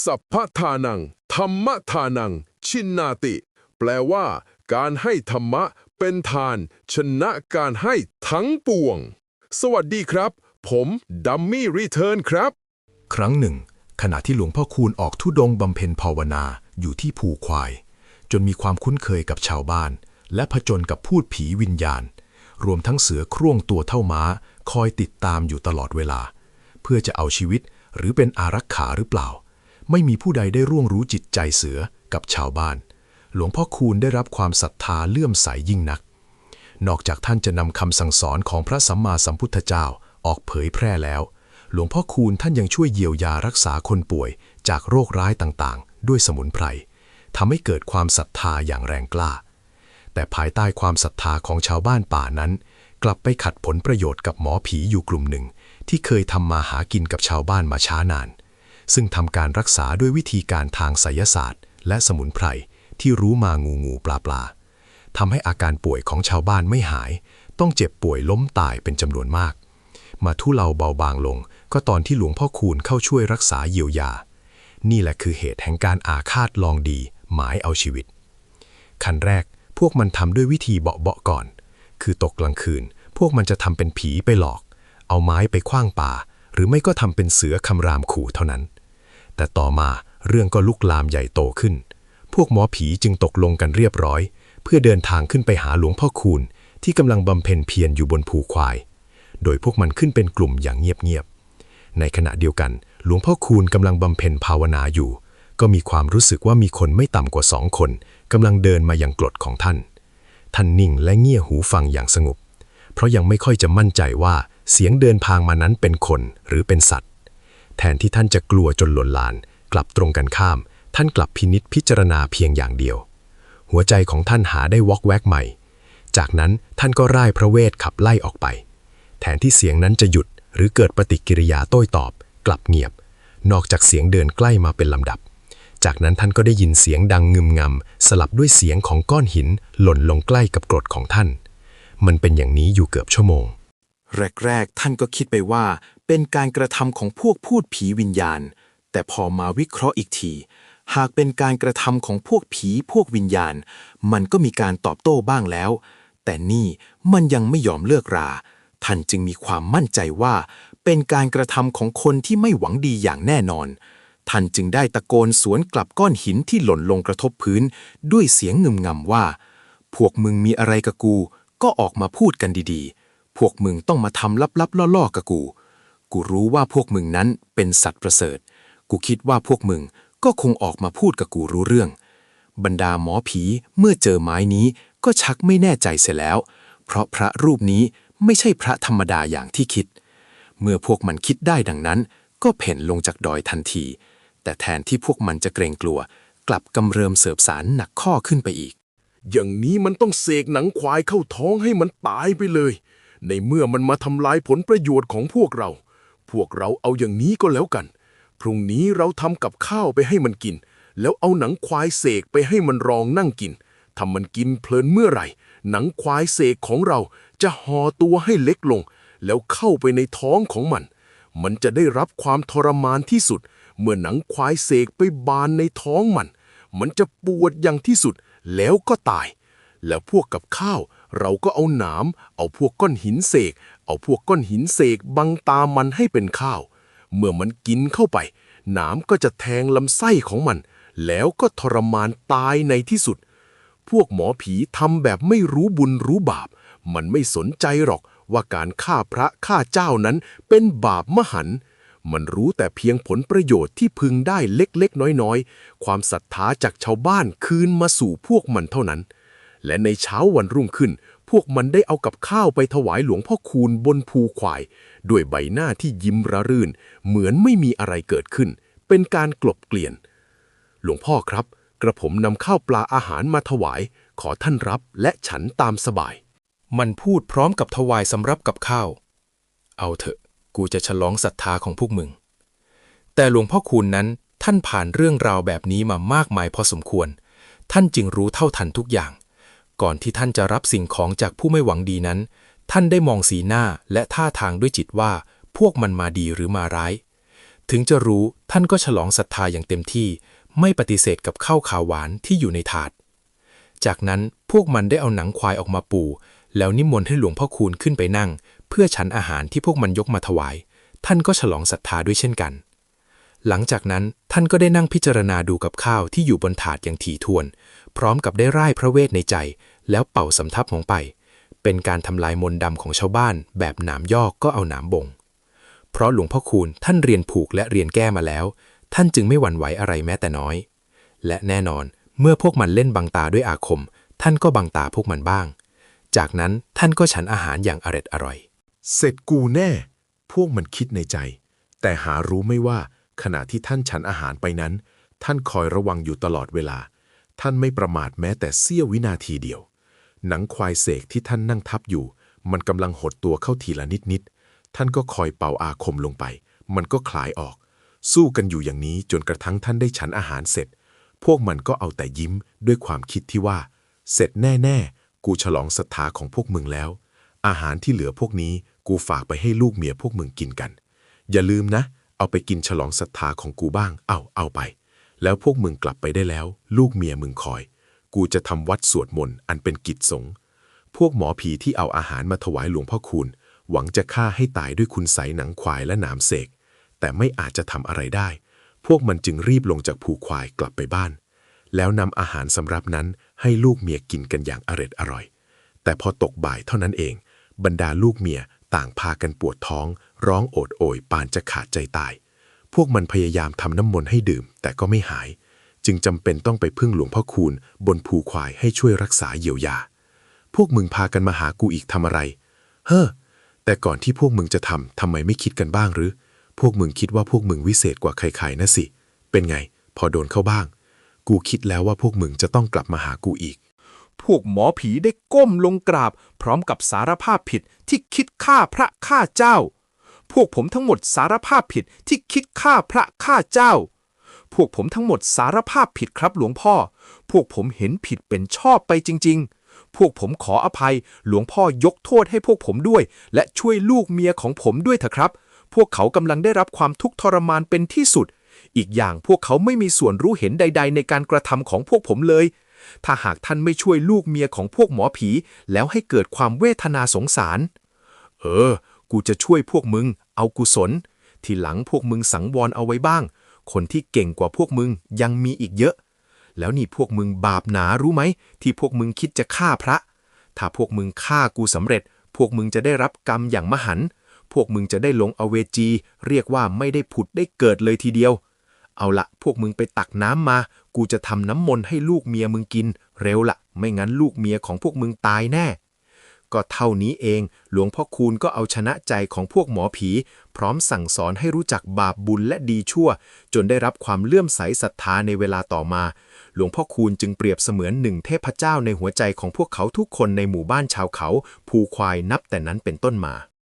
สัพพทานัง ธรรมทานัง ชินนาติ แปลว่า การให้ธรรมะเป็นทาน ชนะการให้ทั้งปวง สวัสดีครับ ผมดัมมี่รีเทิร์นครับ ครั้งหนึ่ง ขณะที่หลวงพ่อคูณออกทุดงบำเพ็ญภาวนาอยู่ที่ภูควาย จนมีความคุ้นเคยกับชาวบ้าน และผจญกับพูดผีวิญญาณ รวมทั้งเสือคร่วงตัวเท่าม้า คอยติดตามอยู่ตลอดเวลา เพื่อจะเอาชีวิตหรือเป็นอารักขาหรือเปล่า ไม่มีผู้ใดได้ร่วงรู้จิตใจเสือกับชาวบ้าน หลวงพ่อคูณได้รับความศรัทธาเลื่อมใสยิ่งนัก นอกจากท่านจะนำคำสั่งสอนของพระสัมมาสัมพุทธเจ้าออกเผยแพร่แล้ว หลวงพ่อคูณท่านยังช่วยเยียวยารักษาคนป่วยจากโรคร้ายต่างๆ ด้วยสมุนไพรทำให้เกิดความศรัทธาอย่างแรงกล้า แต่ภายใต้ความศรัทธาของชาวบ้านป่านั้น กลับไปขัดผลประโยชน์กับหมอผีอยู่กลุ่มหนึ่ง ที่เคยทำมาหากินกับชาวบ้านมาช้านาน ซึ่งทำการรักษาด้วยวิธีการทางไสยศาสตร์ และสมุนไพรที่รู้มางูงูปลาปลาทำให้อาการป่วยของชาวบ้านไม่หาย ต้องเจ็บป่วยล้มตายเป็นจำนวนมาก มาทุเลาเบาบางลง ก็ตอนที่หลวงพ่อคูณเข้าช่วยรักษาเยียวยา นี่แหละคือเหตุแห่งการอาฆาตลองดี หมายเอาชีวิต ขั้นแรกพวกมันทำด้วยวิธีเบาๆก่อน คือตกกลางคืน พวกมันจะทำเป็นผีไปหลอก เอาไม้ไปคว้างป่า หรือไม่ก็ทำเป็นเสือคำรามขู่เท่านั้น แต่ต่อมาเรื่องก็ลุกลามใหญ่โตขึ้น พวกหมอผีจึงตกลงกันเรียบร้อย เพื่อเดินทางขึ้นไปหาหลวงพ่อคูณ ที่กำลังบำเพ็ญเพียรอยู่บนภูควาย โดยพวกมันขึ้นเป็นกลุ่มอย่างเงียบๆ ในขณะเดียวกัน หลวงพ่อคูณกำลังบำเพ็ญภาวนาอยู่ ก็มีความรู้สึกว่ามีคนไม่ต่ำกว่าสองคนกำลังเดินมาอย่างกรดของท่าน ท่านนิ่งและเงี่ยหูฟังอย่างสงบ เพราะยังไม่ค่อยจะมั่นใจว่า เสียงเดินพางมานั้นเป็นคนหรือเป็นสัตว์ แทนที่ท่านจะกลัวจนหล่นลาน กลับตรงกันข้าม ท่านกลับพินิษพิจารณาเพียงอย่างเดียว หัวใจของท่านหาได้วอกแวกใหม่ จากนั้นท่านก็ร่ายพระเวทขับไล่ออกไป แทนที่เสียงนั้นจะหยุดหรือเกิดปฏิกิริยาโต้ตอบ กลับเงียบ นอกจากเสียงเดินใกล้มาเป็นลำดับ จากนั้นท่านก็ได้ยินเสียงดังงึมงำสลับด้วยเสียงของก้อนหิน หล่นลงใกล้กับกรดของท่าน มันเป็นอย่างนี้อยู่เกือบชั่วโมง แรก ๆ ท่านก็คิดไปว่า เป็นการกระทำของพวกพูดผีวิญญาณ แต่พอมาวิเคราะห์อีกที หากเป็นการกระทำของพวกผีพวกวิญญาณ มันก็มีการตอบโต้บ้างแล้ว แต่นี่มันยังไม่ยอมเลิกรา ท่านจึงมีความมั่นใจว่า เป็นการกระทำของคนที่ไม่หวังดีอย่างแน่นอน ท่านจึงได้ตะโกนสวนกลับก้อนหินที่หล่นลงกระทบพื้น ด้วยเสียงงึมงำว่า พวกมึงมีอะไรกับกู ก็ออกมาพูดกันดีๆ พวกมึงต้องมาทำลับๆล่อๆกับกู กูรู้ว่าพวกมึงนั้นเป็นสัตว์ประเสริฐ กูคิดว่าพวกมึงก็คงออกมาพูดกับกูรู้เรื่อง บรรดาหมอผีเมื่อเจอไม้นี้ก็ชักไม่แน่ใจเสียแล้ว เพราะพระรูปนี้ไม่ใช่พระธรรมดาอย่างที่คิด เมื่อพวกมันคิดได้ดังนั้น ก็เพ่นลงจากดอยทันที แต่แทนที่พวกมันจะเกรงกลัว กลับกำเริมเสบสารหนักข้อขึ้นไปอีก อย่างนี้มันต้องเสกหนังควายเข้าท้องให้มันตายไปเลย ในเมื่อมันมาทำลายผลประโยชน์ของพวกเรา พวกเราเอาอย่างนี้ก็แล้วกัน พรุ่งนี้เราทำกับข้าวไปให้มันกิน แล้วเอาหนังควายเสกไปให้มันรองนั่งกินทำมันกินเพลินเมื่อไหร่ หนังควายเสกของเราจะห่อตัวให้เล็กลง แล้วเข้าไปในท้องของมัน มันจะได้รับความทรมานที่สุด เมื่อหนังควายเสกไปบานในท้องมัน มันจะปวดอย่างที่สุดแล้วก็ตาย แล้วพวกกับข้าว เราก็เอาหนาม เอาพวกก้อนหินเสก เอาพวกก้อนหินเสกบังตามันให้เป็นข้าว เมื่อมันกินเข้าไป หนามก็จะแทงลำไส้ของมัน แล้วก็ทรมานตายในที่สุด พวกหมอผีทำแบบไม่รู้บุญรู้บาป มันไม่สนใจหรอกว่าการฆ่าพระฆ่าเจ้านั้นเป็นบาปมหันต์มันรู้แต่เพียงผลประโยชน์ที่พึงได้เล็กๆ น้อยๆ ความศรัทธาจากชาวบ้านคืนมาสู่พวกมันเท่านั้น และในเช้าวันรุ่งขึ้น พวกมันได้เอากับข้าวไปถวายหลวงพ่อคูณบนภูควาย ด้วยใบหน้าที่ยิ้มระรื่น เหมือนไม่มีอะไรเกิดขึ้น เป็นการกลบเกลื่อนหลวงพ่อครับ กระผมนำข้าวปลาอาหารมาถวาย ขอท่านรับและฉันตามสบาย มันพูดพร้อมกับถวายสำรับกับข้าว เอาเถอะ กูจะฉลองศรัทธาของพวกมึง แต่หลวงพ่อคูณนั้นท่านผ่านเรื่องราวแบบนี้มามากมายพอสมควร ท่านจึงรู้เท่าทันทุกอย่าง ก่อนที่ท่านจะรับสิ่งของจากผู้ไม่หวังดีนั้น ท่านได้มองสีหน้าและท่าทางด้วยจิตว่า พวกมันมาดีหรือมาร้าย ถึงจะรู้ท่านก็ฉลองศรัทธาอย่างเต็มที่ ไม่ปฏิเสธกับข้าวขาวหวานที่อยู่ในถาด จากนั้นพวกมันได้เอาหนังควายออกมาปูแล้วนิมนต์ให้หลวงพ่อคูณขึ้นไปนั่ง เพื่อฉันอาหารที่พวกมันยกมาถวาย ท่านก็ฉลองศรัทธาด้วยเช่นกัน หลังจากนั้นท่านก็ได้นั่งพิจารณาดูกับข้าวที่อยู่บนถาดอย่างถี่ถ้วน พร้อมกับได้ร่ายพระเวทในใจ แล้วเป่าสำทับลงไป เป็นการทำลายมนต์ดำของชาวบ้าน แบบหนามยอกก็เอาหนามบง เพราะหลวงพ่อคูณท่านเรียนผูกและเรียนแก้มาแล้ว ท่านจึงไม่หวั่นไหวอะไรแม้แต่น้อย และแน่นอนเมื่อพวกมันเล่นบังตาด้วยอาคม ท่านก็บังตาพวกมันบ้าง จากนั้นท่านก็ฉันอาหารอย่างอร็ดอร่อย เสร็จกูแน่ พวกมันคิดในใจ แต่หารู้ไม่ว่าขณะที่ท่านฉันอาหารไปนั้น ท่านคอยระวังอยู่ตลอดเวลา ท่านไม่ประมาทแม้แต่เสี้ยววินาทีเดียว หนังควายเสกที่ท่านนั่งทับอยู่ มันกำลังหดตัวเข้าทีละนิดนิดๆท่านก็คอยเป่าอาคมลงไป มันก็คลายออก สู้กันอยู่อย่างนี้จนกระทั่งท่านได้ฉันอาหารเสร็จ พวกมันก็เอาแต่ยิ้มด้วยความคิดที่ว่า เสร็จแน่ๆ กูฉลองศรัทธาของพวกมึงแล้ว อาหารที่เหลือพวกนี้กูฝากไปให้ลูกเมียพวกมึงกินกัน อย่าลืมนะ เอาไปกินฉลองศรัทธาของกูบ้าง เอาเอาไป แล้วพวกมึงกลับไปได้แล้ว ลูกเมียมึงคอย กูจะทำวัดสวดมนต์อันเป็นกิจสงฆ์พวกหมอผีที่เอาอาหารมาถวายหลวงพ่อคูณ หวังจะฆ่าให้ตายด้วยคุณไสหนังควายและหนามเสก แต่ไม่อาจจะทำอะไรได้ พวกมันจึงรีบลงจากภูควายกลับไปบ้าน แล้วนำอาหารสำรับนั้นให้ลูกเมียกินกันอย่างอร็ดอร่อย แต่พอตกบ่ายเท่านั้นเอง บรรดาลูกเมียต่างพากันปวดท้อง ร้องโอดโอยปานจะขาดใจตาย พวกมันพยายามทำน้ำมนต์ให้ดื่ม แต่ก็ไม่หาย จึงจำเป็นต้องไปพึ่งหลวงพ่อคูณ บนภูควายให้ช่วยรักษาเยียวยา พวกมึงพากันมาหากูอีกทำอะไร เฮ้อ แต่ก่อนที่พวกมึงจะทำทำไมไม่คิดกันบ้างหรือ พวกมึงคิดว่าพวกมึงวิเศษกว่าใครๆนะสิ เป็นไง พอโดนเข้าบ้าง กูคิดแล้วว่าพวกมึงจะต้องกลับมาหากูอีกพวกหมอผีได้ก้มลงกราบ พร้อมกับสารภาพผิดที่คิดฆ่าพระฆ่าเจ้า พวกผมทั้งหมดสารภาพผิดที่คิดฆ่าพระฆ่าเจ้า พวกผมทั้งหมดสารภาพผิดครับหลวงพ่อ พวกผมเห็นผิดเป็นชอบไปจริง ๆ พวกผมขออภัย หลวงพ่อยกโทษให้พวกผมด้วย และช่วยลูกเมียของผมด้วยเถอะครับ พวกเขากำลังได้รับความทุกข์ทรมานเป็นที่สุด อีกอย่างพวกเขาไม่มีส่วนรู้เห็นใด ๆ ในการกระทำของพวกผมเลย ถ้าหากท่านไม่ช่วยลูกเมียของพวกหมอผี แล้วให้เกิดความเวทนาสงสาร เออ กูจะช่วยพวกมึง เอากุศล ที่หลังพวกมึงสังวรเอาไว้บ้าง คนที่เก่งกว่าพวกมึงยังมีอีกเยอะ แล้วนี่พวกมึงบาปหนารู้ไหม ที่พวกมึงคิดจะฆ่าพระ ถ้าพวกมึงฆ่ากูสำเร็จ พวกมึงจะได้รับกรรมอย่างมหันต์พวกมึงจะได้ลงอเวจี เรียกว่าไม่ได้ผุดได้เกิดเลยทีเดียว เอาละพวกมึงไปตักน้ำมา กูจะทำน้ำมนต์ให้ลูกเมียมึงกิน เร็วละไม่งั้นลูกเมียของพวกมึงตายแน่ ก็เท่านี้เอง หลวงพ่อคูณก็เอาชนะใจของพวกหมอผี พร้อมสั่งสอนให้รู้จักบาปบุญและดีชั่ว จนได้รับความเลื่อมใสศรัทธาในเวลาต่อมา หลวงพ่อคูณจึงเปรียบเสมือนหนึ่งเทพเจ้าในหัวใจของพวกเขาทุกคนในหมู่บ้านชาวเขา ภูควายนับแต่นั้นเป็นต้นมา